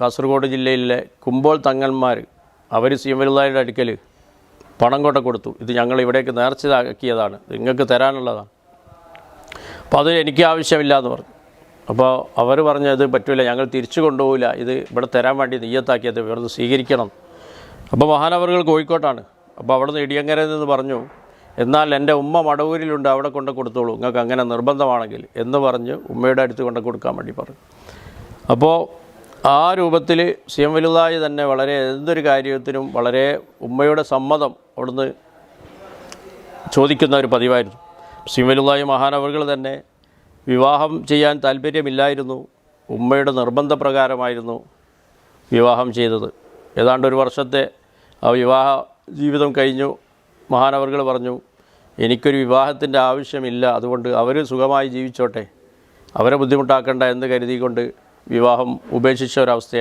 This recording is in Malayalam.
കാസർഗോഡ് ജില്ലയിലെ കുമ്പോൾ തങ്ങന്മാർ അവർ സീമലുള്ളായുടെ അടുക്കൽ പണം കൊണ്ട കൊടുത്തു. ഇത് ഞങ്ങൾ ഇവിടേക്ക് നേർച്ചയാക്കിയതാണ്. നിങ്ങൾക്ക് തരാനുള്ളതാണ്. അപ്പോൾ അത് എനിക്ക് ആവശ്യമില്ല എന്ന് പറഞ്ഞു. അപ്പോൾ അവർ പറഞ്ഞത് പറ്റില്ല ഞങ്ങൾ തിരിച്ചു കൊണ്ടുപോകില്ല ഇത് ഇവിടെ തരാൻ വേണ്ടി നെയ്യത്താക്കിയത് ഇവിടുന്ന് സ്വീകരിക്കണം. അപ്പോൾ മഹാനവറുകൾ കോഴിക്കോട്ടാണ്. അപ്പോൾ അവിടെ നിന്ന് ഇടിയങ്ങരയിൽ നിന്ന് പറഞ്ഞു എന്നാൽ എന്റെ ഉമ്മ മടവൂരിലുണ്ട് അവിടെ കൊണ്ട് കൊടുത്തോളൂ. നിങ്ങൾക്ക് അങ്ങനെ നിർബന്ധമാണെങ്കിൽ എന്ന് പറഞ്ഞ് ഉമ്മയുടെ അടുത്ത് കൊണ്ട് കൊടുക്കാൻ വേണ്ടി പറഞ്ഞു. അപ്പോൾ ആ രൂപത്തിൽ സി എം വലുതായി തന്നെ വളരെ എന്തൊരു കാര്യത്തിനും വളരെ ഉമ്മയുടെ സമ്മതം അവിടുന്ന് ചോദിക്കുന്ന ഒരു പതിവായിരുന്നു. സി എം വലുതായി മഹാനവറുകൾ തന്നെ വിവാഹം ചെയ്യാൻ താല്പര്യമില്ലായിരുന്നു. ഉമ്മയുടെ നിർബന്ധപ്രകാരമായിരുന്നു വിവാഹം ചെയ്തത്. ഏതാണ്ട് ഒരു വർഷത്തെ ആ വിവാഹ ജീവിതം കഴിഞ്ഞു. മഹാനവറുകൾ പറഞ്ഞു എനിക്കൊരു വിവാഹത്തിന്റെ ആവശ്യമില്ല. അതുകൊണ്ട് അവർ സുഖമായി ജീവിച്ചോട്ടെ. അവരെ ബുദ്ധിമുട്ടാക്കേണ്ട എന്ന് കരുതിക്കൊണ്ട് വിവാഹം ഉപേക്ഷിച്ച ഒരവസ്ഥയായി